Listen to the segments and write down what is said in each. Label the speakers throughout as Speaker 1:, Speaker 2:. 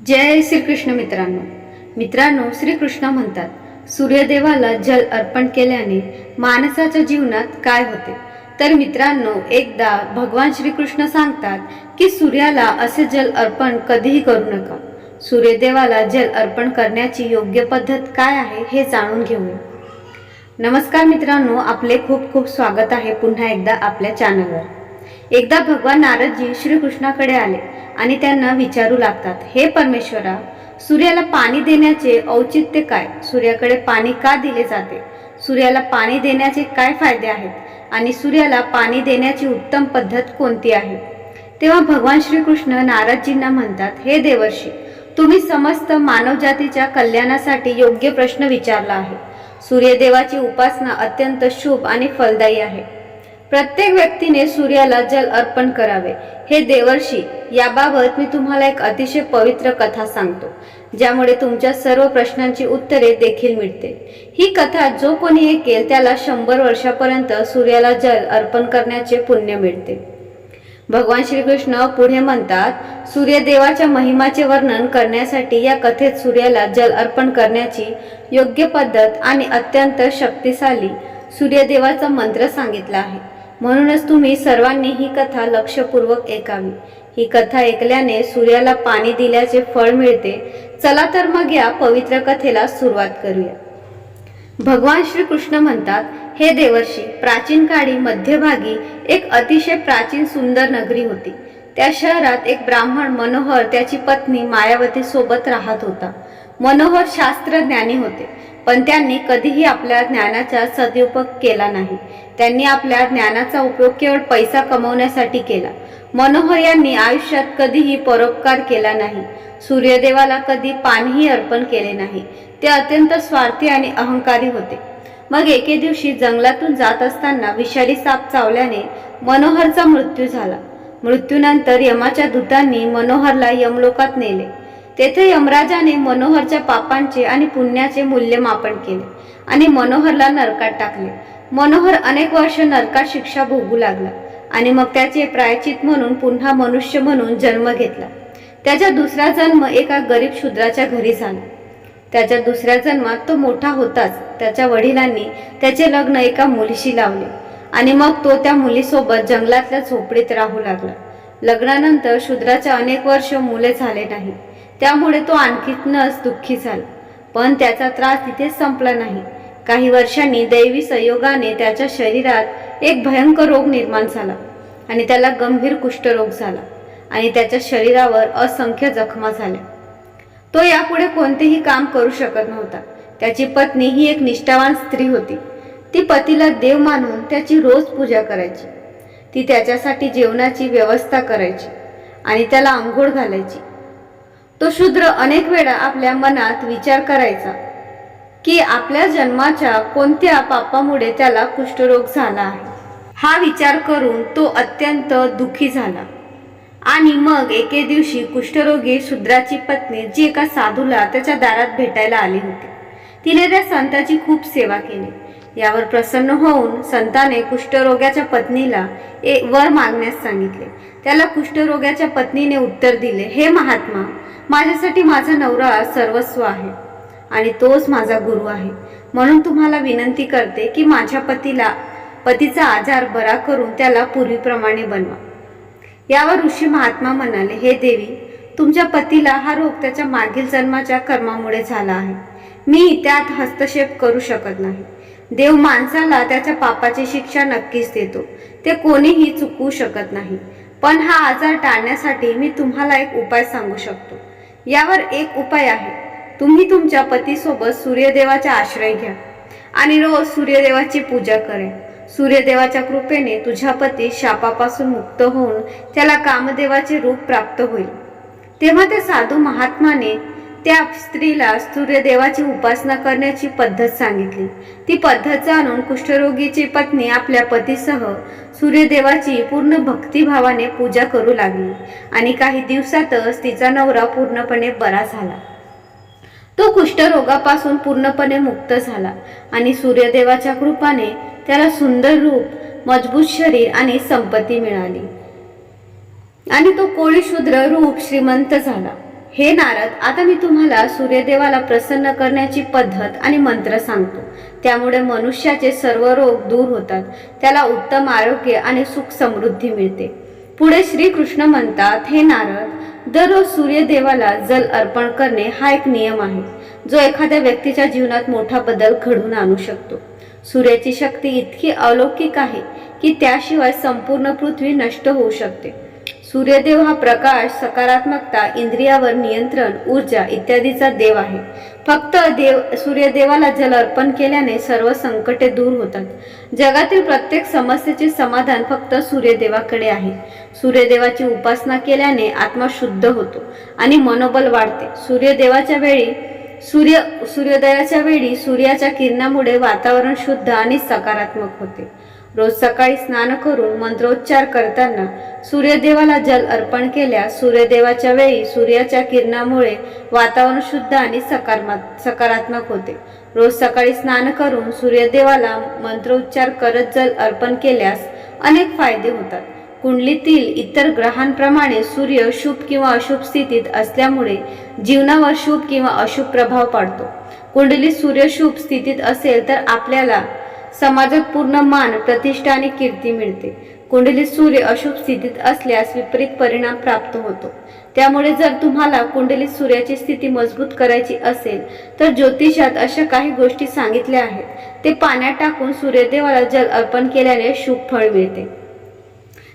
Speaker 1: जय श्रीकृष्ण मित्रांनो. मित्रांनो श्रीकृष्ण म्हणतात सूर्यदेवाला जल अर्पण केल्याने माणसाच्या जीवनात काय होते? तर मित्रांनो एकदा भगवान श्रीकृष्ण सांगतात की सूर्याला असे जल अर्पण कधीही करू नका. सूर्यदेवाला जल अर्पण करण्याची योग्य पद्धत काय आहे हे जाणून घेऊया. नमस्कार मित्रांनो आपले खूप खूप स्वागत आहे पुन्हा एकदा आपल्या चॅनलवर. एकदा भगवान नारदजी श्रीकृष्णाकडे आले. आणि त्यांना विचारू लागतात हे परमेश्वरा सूर्याला पाणी देण्याचे औचित्य काय? सूर्याकडे पाणी का दिले जाते? सूर्याला पाणी देण्याचे काय फायदे आहेत? आणि सूर्याला पाणी देण्याची उत्तम पद्धत कोणती आहे? तेव्हा भगवान श्रीकृष्ण नारदजींना म्हणतात हे देवर्षी तुम्ही समस्त मानवजातीच्या कल्याणासाठी योग्य प्रश्न विचारला आहे. सूर्यदेवाची उपासना अत्यंत शुभ आणि फलदायी आहे. प्रत्येक व्यक्तीने सूर्याला जल अर्पण करावे. हे देवर्षी याबाबत मी तुम्हाला एक अतिशय पवित्र कथा सांगतो ज्यामुळे तुमच्या सर्व प्रश्नांची उत्तरे देखील मिळते ही कथा जो कोणी ऐकेल त्याला शंभर वर्षापर्यंत सूर्याला जल अर्पण करण्याचे पुण्य मिळते. भगवान श्रीकृष्ण पुढे म्हणतात सूर्यदेवाच्या महिमाचे वर्णन करण्यासाठी या कथेत सूर्याला जल अर्पण करण्याची योग्य पद्धत आणि अत्यंत शक्तिशाली सूर्यदेवाचा मंत्र सांगितला आहे. म्हणूनच तुम्ही सर्वांनी ही कथा लक्षपूर्वक ऐकावी. ही कथा ऐकल्याने सूर्याला पाणी दिल्याचे फळ मिळते. चला तर मग या पवित्र कथेला सुरुवात करूया. भगवान श्रीकृष्ण म्हणतात हे देवर्षी प्राचीन काळी मध्यभागी एक अतिशय प्राचीन सुंदर नगरी होती. त्या शहरात एक ब्राह्मण मनोहर त्याची पत्नी मायावती सोबत राहत होता. मनोहर शास्त्रज्ञानी होते. पण त्यांनी कधीही आपल्या ज्ञानाचा सदुपयोग केला नाही. त्यांनी आपल्या ज्ञानाचा उपयोग केवळ पैसा कमवण्यासाठी केला. मनोहर यांनी आयुष्यात कधीही परोपकार केला नाही. सूर्यदेवाला कधी पाणीही अर्पण केले नाही. ते अत्यंत स्वार्थी आणि अहंकारी होते. मग एके दिवशी जंगलातून जात असताना विषारी साप चावल्याने मनोहरचा मृत्यू झाला. मृत्यूनंतर यमाच्या दूतांनी मनोहरला यमलोकात नेले. तेथे यमराजाने मनोहरच्या पापांचे आणि पुण्याचे मूल्यमापन केले आणि मनोहरला नरकात टाकले. मनोहर अनेक वर्ष नरकात शिक्षा भोगू लागला आणि मग त्याचे प्रायचित म्हणून पुन्हा मनुष्य म्हणून जन्म घेतला. त्याचा दुसरा जन्म एका गरीब शूद्राच्या घरी झाला. त्याच्या दुसऱ्या जन्मात तो मोठा होताच त्याच्या वडिलांनी त्याचे लग्न एका मुलीशी लावले आणि मग तो त्या मुलीसोबत जंगलातल्या झोपडीत राहू लागला. लग्नानंतर शूद्राच्या अनेक वर्ष मुले झाले नाही. त्यामुळे तो आणखीनच दुःखी झाला. पण त्याचा त्रास तिथेच संपला नाही. काही वर्षांनी दैवी संयोगाने त्याच्या शरीरात एक भयंकर रोग निर्माण झाला आणि त्याला गंभीर कुष्ठरोग झाला आणि त्याच्या शरीरावर असंख्य जखमा झाल्या. तो यापुढे कोणतेही काम करू शकत नव्हता. त्याची पत्नी ही एक निष्ठावान स्त्री होती. ती पतीला देव मानून त्याची रोज पूजा करायची. ती त्याच्यासाठी जेवणाची व्यवस्था करायची आणि त्याला आंघोळ घालायची. तो शूद्र अनेक वेळा आपल्या मनात विचार करायचा की आपल्या जन्माच्या कोणत्या पापामुळे त्याला कुष्ठरोग झाला आहे? हा विचार करून तो अत्यंत दुःखी झाला. आणि मग एके दिवशी कुष्ठरोगी शूद्राची पत्नी जी एका साधूला त्याच्या दारात भेटायला आली होती. तिने त्या संताची खूप सेवा केली. यावर प्रसन्न होऊन संताने कुष्ठरोग्याच्या पत्नीला ए वर मागण्यास सांगितले. त्याला कुष्ठरोग्याच्या पत्नीने उत्तर दिले हे महात्मा माझ्यासाठी माझा नवरा सर्वस्व आहे आणि तोच माझा गुरु आहे. म्हणून तुम्हाला विनंती करते की माझ्या पतीला पतीचा आजार बरा करून त्याला पूर्वीप्रमाणे बनवा. यावर ऋषी महात्मा म्हणाले हे देवी तुमच्या पतीला हा रोग त्याच्या मागील जन्माच्या कर्मामुळे झाला आहे. मी त्यात हस्तक्षेप करू शकत नाही. देव माणसाला त्याच्या पापाची शिक्षा नक्कीच देतो. ते कोणीही चुकवू शकत नाही. पण हा आजार टाळण्यासाठी मी तुम्हाला एक उपाय सांगू शकतो. यावर एक उपाय आहे. तुम्ही तुमच्या पतीसोबत सूर्यदेवाचा आश्रय घ्या आणि रोज सूर्यदेवाची पूजा करा सूर्यदेवाच्या कृपेने तुझ्या पती शापापासून मुक्त होऊन त्याला कामदेवाचे रूप प्राप्त होईल. तेव्हा त्या साधू महात्माने त्या स्त्रीला सूर्यदेवाची उपासना करण्याची पद्धत सांगितली. ती पद्धत जाणून कुष्ठरोगीची पत्नी आपल्या पतीसह सूर्यदेवाची पूर्ण भक्तिभावाने पूजा करू लागली आणि काही दिवसातच तिचा नवरा पूर्णपणे बरा झाला. तो कुष्ठरोगापासून पूर्णपणे मुक्त झाला आणि सूर्यदेवाच्या कृपाने त्याला सुंदर रूप मजबूत शरीर आणि संपत्ती मिळाली. आणि तो कोळी शूद्र रूप श्रीमंत झाला. हे नारद आता मी तुम्हाला सूर्यदेवाला प्रसन्न करण्याची पद्धत आणि मंत्र सांगतो. त्यामुळे मनुष्याचे सर्व रोग दूर होतात. त्याला उत्तम आरोग्य आणि सुख समृद्धी मिळते. पुढे श्रीकृष्ण म्हणतात हे नारद दररोज सूर्यदेवाला जल अर्पण करणे हा एक नियम आहे. जो एखाद्या व्यक्तीच्या जीवनात मोठा बदल घडवून आणू शकतो. सूर्याची शक्ती इतकी अलौकिक आहे की त्याशिवाय संपूर्ण पृथ्वी नष्ट होऊ शकते. सूर्यदेव हा प्रकाश सकारात्मकता इंद्रियावर नियंत्रण ऊर्जा इत्यादीचा देव आहे. फक्त देव सूर्यदेवाला जल अर्पण केल्याने सर्व संकटे दूर होतात. जगातील प्रत्येक समस्येचे समाधान फक्त सूर्यदेवाकडे आहे. सूर्यदेवाची उपासना केल्याने आत्मा शुद्ध होतो आणि मनोबल वाढते. सूर्यदेवाच्या वेळी सूर्य सूर्योदयाच्या वेळी सूर्याच्या किरणामुळे वातावरण शुद्ध आणि सकारात्मक होते. रोज सकाळी स्नान करून मंत्रोच्चार करताना सूर्यदेवाला जल अर्पण केल्यास सूर्यदेवाच्या वेळी सूर्याच्या किरणामुळे वातावरण शुद्ध आणि सकारात्मक सकारात्मक होते. रोज सकाळी स्नान करून सूर्यदेवाला मंत्रोच्चार करत जल अर्पण केल्यास अनेक फायदे होतात. कुंडलीतील इतर ग्रहांप्रमाणे सूर्य शुभ किंवा अशुभ स्थितीत असल्यामुळे जीवनावर शुभ किंवा अशुभ प्रभाव पाडतो. कुंडलीत सूर्य शुभ स्थितीत असेल तर आपल्याला समाजात पूर्ण मान प्रतिष्ठा आणि कीर्ती मिळते. कुंडलीत सूर्य अशुभ स्थितीत असल्यास विपरीत परिणाम प्राप्त होतो. त्यामुळे जर तुम्हाला कुंडलीत सूर्याची स्थिती मजबूत करायची असेल तर ज्योतिषात अशा काही गोष्टी सांगितल्या आहेत. ते पाण्यात टाकून सूर्यदेवाला जल अर्पण केल्याने शुभ फळ मिळते.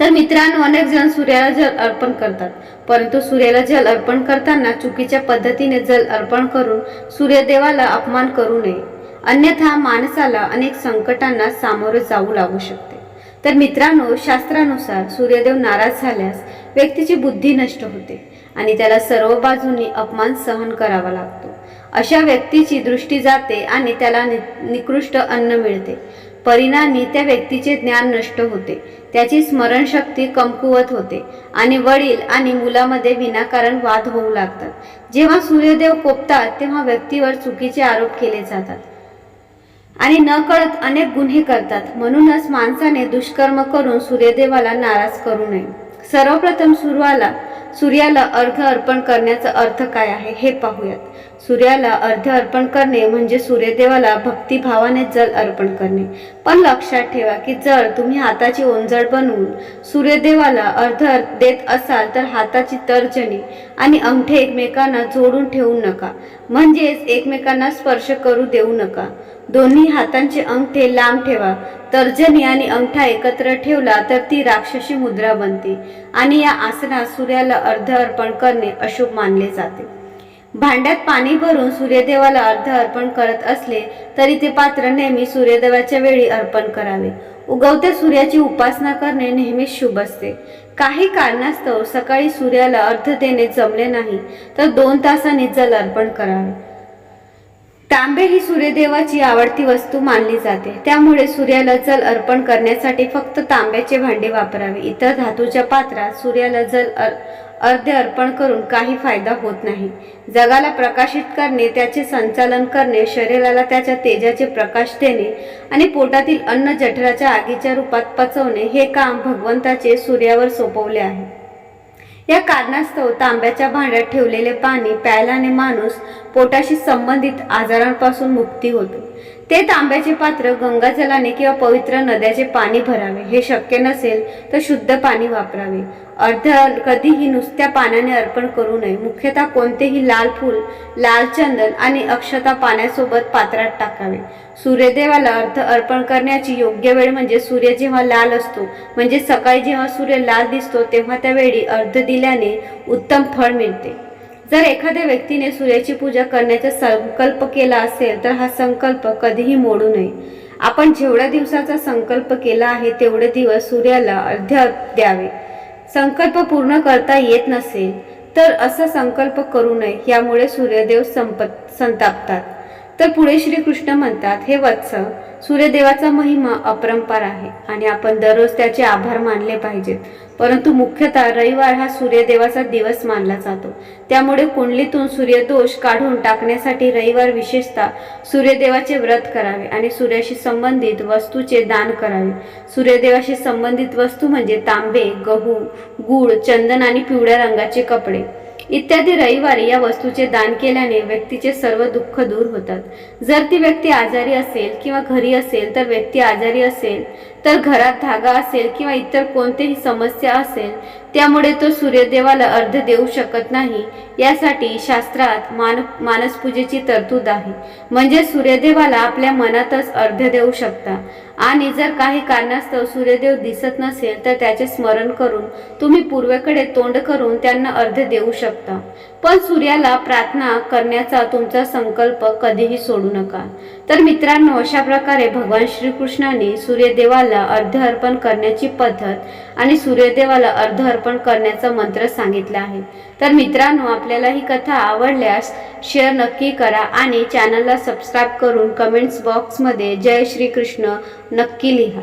Speaker 1: तर मित्रांनो अनेक जण सूर्याला जल अर्पण करतात परंतु सूर्याला जल अर्पण करताना चुकीच्या पद्धतीने जल अर्पण करून सूर्यदेवाला अपमान करू नये. अन्यथा माणसाला अनेक संकटांना सामोरे जाऊ लागू शकते. तर मित्रांनो शास्त्रानुसार सूर्यदेव नाराज झाल्यास व्यक्तीची बुद्धी नष्ट होते आणि त्याला सर्व बाजूंनी अपमान सहन करावा लागतो. अशा व्यक्तीची दृष्टी जाते आणि त्याला नि- निकृष्ट अन्न मिळते. परिणामी त्या व्यक्तीचे ज्ञान नष्ट होते. त्याची स्मरणशक्ती कमकुवत होते आणि वडील आणि मुलामध्ये विनाकारण वाद होऊ लागतात. जेव्हा सूर्यदेव कोपतात तेव्हा व्यक्तीवर चुकीचे आरोप केले जातात. आणि न कळत अनेक गुन्हे करतात. म्हणूनच माणसाने दुष्कर्म करून सूर्यदेवाला नाराज करू नये. सर्वप्रथम सूर्याला सूर्याला अर्घ अर्पण करण्याचा अर्थ काय आहे हे पाहूयात. सूर्याला अर्ध अर्पण करणे म्हणजे सूर्यदेवाला भक्तिभावाने जल अर्पण करणे. पण लक्षात ठेवा की जर तुम्ही हाताची ओंजळ बनवून सूर्यदेवाला अर्ध देत असाल तर हाताची तर्जनी आणि अंगठे एकमेकांना जोडून ठेवू नका. म्हणजेच एकमेकांना स्पर्श करू देऊ नका. दोन्ही हातांचे अंगठे लांब ठेवा. तर्जनी आणि अंगठा एकत्र ठेवला तर ती राक्षसी मुद्रा बनते आणि या आसनात सूर्याला अर्ध अर्पण करणे अशुभ मानले जाते. भांड्यात पाणी भरून सूर्यदेवाला अर्ध अर्पण करत असले तरी ते पात्र नेहमी सूर्यदेवाच्या वेळी अर्पण करावे. उगवत्या सूर्याची उपासना करणे नेहमीच शुभ असते. काही कारणास्तव सकाळी सूर्याला अर्ध देणे जमले नाही तर दोन तासांनी जल अर्पण करावे. तांबे ही सूर्यदेवाची आवडती वस्तू मानली जाते. त्यामुळे सूर्याला जल अर्पण करण्यासाठी फक्त तांब्याचे भांडे वापरावे. इतर धातूच्या पात्रात सूर्याला जल अर्धे अर्पण करून काही फायदा होत नाही. जगाला प्रकाशित करणे त्याचे संचालन करणे शरीराला त्याच्या तेजाचे प्रकाश देणे आणि पोटातील अन्न जठराच्या आगीच्या रूपात पचवणे हे काम भगवंताचे सूर्यावर सोपवले आहे. या कारणास्तव तांब्याच्या भांड्यात ठेवलेले पाणी प्यायल्याने माणूस पोटाशी संबंधित आजारांपासून मुक्ती होतो. ते तांब्याचे पात्र गंगाजलाने किंवा पवित्र नद्याचे पाणी भरावे. हे शक्य नसेल तर शुद्ध पाणी वापरावे. अर्ध कधीही नुसत्या पाण्याने अर्पण करू नये. मुख्यतः कोणतेही लाल फूल लाल चंदन आणि अक्षता पाण्यासोबत पात्रात टाकावे. सूर्यदेवाला अर्ध अर्पण करण्याची योग्य वेळ म्हणजे सूर्य जेव्हा लाल असतो म्हणजे सकाळी जेव्हा सूर्य लाल दिसतो तेव्हा त्यावेळी अर्ध दिल्याने उत्तम फळ मिळते. जर एखाद्या व्यक्तीने सूर्याची पूजा करण्याचा संकल्प केला असेल तर हा संकल्प कधीही मोडू नये. आपण जेवढ्या दिवसाचा संकल्प केला आहे तेवढे दिवस सूर्याला अर्ध्या द्यावे. संकल्प पूर्ण करता येत नसेल तर असा संकल्प करू नये यामुळे सूर्यदेव संपत संतापतात. तर पुढे श्रीकृष्ण म्हणतात हे वत्स सूर्यदेवाचा महिमा अपरंपार आहे आणि आपण दररोज त्याचे आभार मानले पाहिजेत. परंतु मुख्यतः रविवार हा सूर्यदेवाचा दिवस मानला जातो. त्यामुळे कुंडलीतून सूर्यदोष काढून टाकण्यासाठी रविवार विशेषतः सूर्यदेवाचे व्रत करावे आणि सूर्याशी संबंधित वस्तूचे दान करावे. सूर्यदेवाशी संबंधित वस्तू म्हणजे तांबे गहू गूळ चंदन आणि पिवळ्या रंगाचे कपडे. इत्यादी रविवारी या वस्तूचे दान केल्याने व्यक्तीचे सर्व दुःख दूर होतात. जर ती व्यक्ती आजारी असेल किंवा घरी असेल तर व्यक्ती आजारी असेल. तर घरात धागा असेल किंवा इतर कोणतीही समस्या असेल त्यामुळे तो सूर्यदेवाला अर्ध देऊ शकत नाही. यासाठी शास्त्रात मान मानसपूजेची तरतूद आहे. म्हणजे सूर्यदेवाला आपल्या मनातच अर्ध देऊ शकता. आणि जर काही कारणास्तव सूर्यदेव दिसत नसेल तर त्याचे स्मरण करून तुम्ही पूर्वेकडे तोंड करून त्यांना अर्ध देऊ शकता. पण सूर्याला प्रार्थना करण्याचा तुमचा संकल्प कधीही सोडू नका. तर मित्रांनो अशा प्रकारे भगवान श्रीकृष्णाने सूर्यदेवाला अर्ध अर्पण करण्याची पद्धत आणि सूर्यदेवाला अर्ध अर्पण करण्याचा मंत्र सांगितला आहे. तर मित्रांनो आपल्याला ही कथा आवडल्यास शेअर नक्की करा आणि चॅनलला सबस्क्राईब करून कमेंट्स बॉक्समध्ये जय श्रीकृष्ण नक्की लिहा.